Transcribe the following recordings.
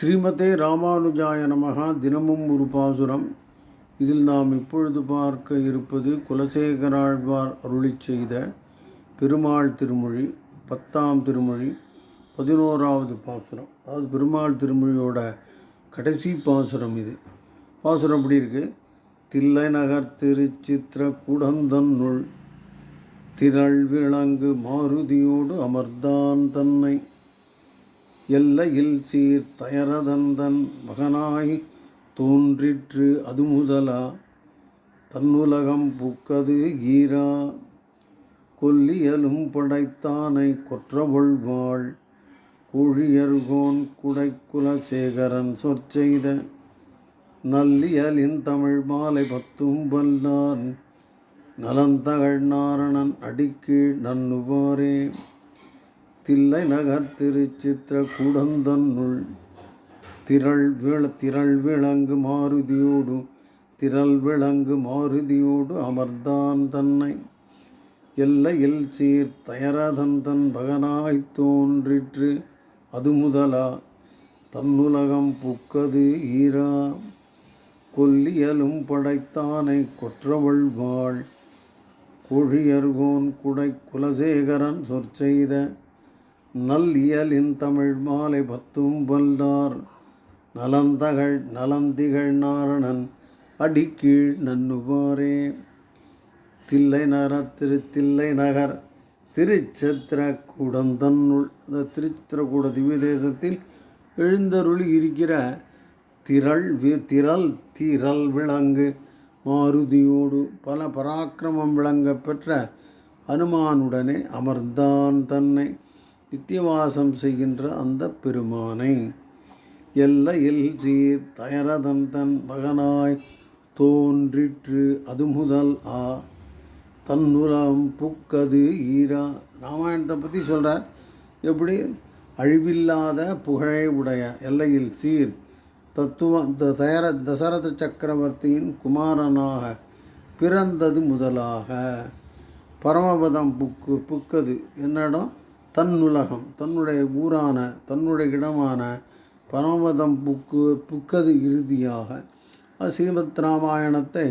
ஸ்ரீமதே ராமானுஜாய நமகா தினமும் ஒரு பாசுரம். இதில் நாம் இப்பொழுது பார்க்க இருப்பது குலசேகராழ்வார் அருளிச் செய்த பெருமாள் திருமொழி பத்தாம் திருமொழி பதினோராவது பாசுரம். அதாவது பெருமாள் திருமொழியோட கடைசி பாசுரம் இது. பாசுரம் எப்படி இருக்கு? தில்லை நகர் திருச்சித்திர குடந்தன்னுள் திரள் விளங்கு மாருதியோடு அமர்ந்தான் தன்னை. எல்லையில் சீர் தயரதந்தன் மகனாய் தோன்றிற்று அது முதலா தன்னுலகம் புக்கது ஈரா. கொல்லியலும் படைத்தானை கொற்றவொள்வாள். குழியர்கோன் குடைக்குலசேகரன் சொற்செய்த நல்லியலின் தமிழ் மாலை பத்தும் வல்லான். நலந்தகழ் நாரணன் அடிக்கீழ் நன்னுவாரே தில்லை நகர் திருச்சித்திர குடந்தன்னுள் திரள் விள திரள் விளங்கு மாருதியோடு திரள் விளங்கு மாருதியோடு அமர்ந்தான் தன்னை. எல்லையில் சீர் தயரதந்தன் பகனாய்த் தோன்றிற்று அது முதலா தன்னுலகம் புக்கது ஈரா. கொல்லியலும் படைத்தானை கொற்றவள் வாழ் கொழியர்கோன் குடை குலசேகரன் சொற்செய்த நல்லியலின் தமிழ் மாலை பத்தும் வல்லார். நலந்தகழ் நலந்திகழ் நாரணன் அடிக்கீழ் நன்னுவாரே தில்லை நகர திரு தில்லை நகர் திருச்சத்திர கூடந்தன்னுள் அந்த திருச்சித்திரக்கூட திவ்ய தேசத்தில் எழுந்தருளி இருக்கிற திரள் வி திரள் திரள் விலங்கு மாருதியோடு பல பராக்கிரமம் விளங்க பெற்ற அனுமானுடனே அமர்ந்தான் தன்னை. நித்தியவாசம் செய்கின்ற அந்த பெருமானை. எல்லையில் சீர் தயரதன் தன் மகனாய் தோன்றிற்று அது முதல் ஆ. தன்னுலம் புக்கது ஈரா. ராமாயணத்தை பற்றி சொல்கிறார் எப்படி? அழிவில்லாத புகழை உடைய எல்லையில் சீர் தத்துவ த தயர தசரத சக்கரவர்த்தியின் குமாரனாக பிறந்தது முதலாக. பரமபதம் புக்கு புக்கது. என்னிடம் தன்னுலகம் தன்னுடைய ஊரான தன்னுடைய இடமான பரமதம் புக்கு புக்கது இறுதியாக ஸ்ரீமத் ராமாயணத்தை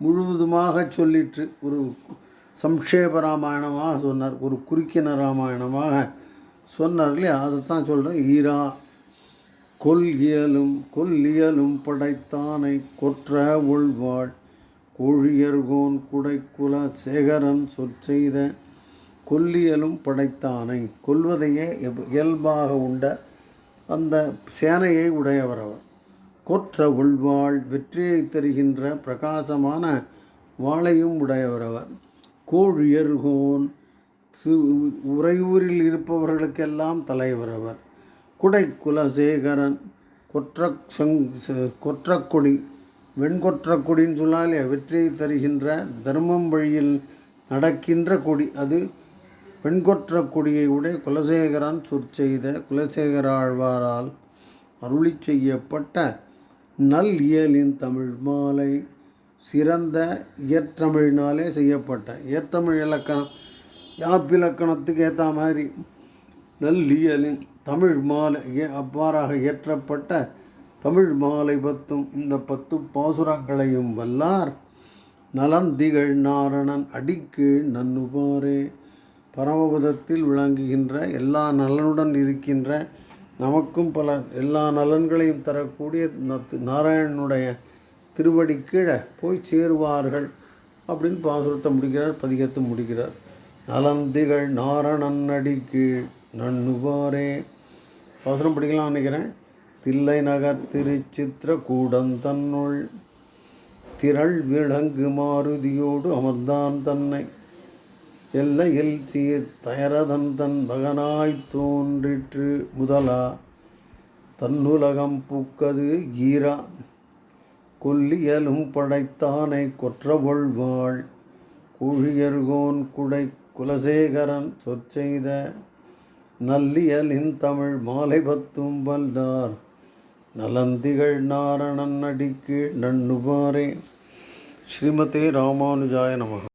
முழுவதுமாக சொல்லிற்று. ஒரு சம்ஷேப ராமாயணமாக சொன்னார். ஒரு குறுக்கின ராமாயணமாக சொன்னார் இல்லையா? அதைத்தான் சொல்கிறேன் ஈரா கொல் இயலும் கொல் இயலும் படைத்தானை கொற்ற உள்வாள். கோழியர்கோன் குடைக்குல சேகரன் சொற்செய்த கொல்லியலும் படைத்தானை. கொல்வதையே இயல்பாக உண்ட அந்த சேனையை உடையவர் அவர். கொற்ற உள்வாள் வெற்றியை தருகின்ற பிரகாசமான வாளையும் உடையவர் அவர். கோழியர்கோன் உறையூரில் இருப்பவர்களுக்கெல்லாம் தலைவர் அவர். குடை குலசேகரன் கொற்ற சங் கொற்றக்கொடி வெண்கொற்றக்கொடின்னு சொன்னாலே வெற்றியை தருகின்ற தர்மம் வழியில் நடக்கின்ற கொடி அது. பெண்கொற்ற கொடியை உடைய குலசேகரன் சொற்செய்த குலசேகராழ்வாரால் அருளி செய்யப்பட்ட நல் இயலின் தமிழ் மாலை சிறந்த இயற்றமிழினாலே செய்யப்பட்ட. இயற்றமிழ் இலக்கணம் யாப்பிலக்கணத்துக்கு ஏற்ற மாதிரி நல்லியலின் தமிழ் மாலை அவ்வாறாக இயற்றப்பட்ட தமிழ் மாலை பத்தும் இந்த பத்து பாசுரங்களையும் வல்லார் நலந்திகழ் நாரணன் அடிக்கீழ் நன்னுபாரே பரமபதத்தில் விளங்குகின்ற எல்லா நலனுடன் இருக்கின்ற நமக்கும் பல எல்லா நலன்களையும் தரக்கூடிய நாராயணனுடைய திருவடி கீழே போய் சேருவார்கள் அப்படின்னு பாசுரத்தை முடிக்கிறார் பதிகத்தை முடிக்கிறார். நலந்திகள் நாரணன் அடி கீழ் நண்ணுவாரே. பாசுரம் படிக்கலாம் நினைக்கிறேன். தில்லை நகர் திருச்சித்திர கூடந்தன்னுள் திரள் விளங்கு மாருதியோடு அமர்ந்தான் தன்னை. எல்லையில் சீர் தயரதன் தன் மகனாய் தோன்றிற்று முதலா. தன்னுலகம் பூக்கது ஈரா. கொல்லியலும் படைத்தானை கொற்றவொள்வாள் குழியர்கோன் குடை குலசேகரன் சொற்செய்த நல்லியலின் தமிழ் மாலை பத்தும் வல்லார் நலந்திகள் நாரணன் அடிக்கு நண்ணுபாரே ஸ்ரீமதே ராமானுஜாய நமக.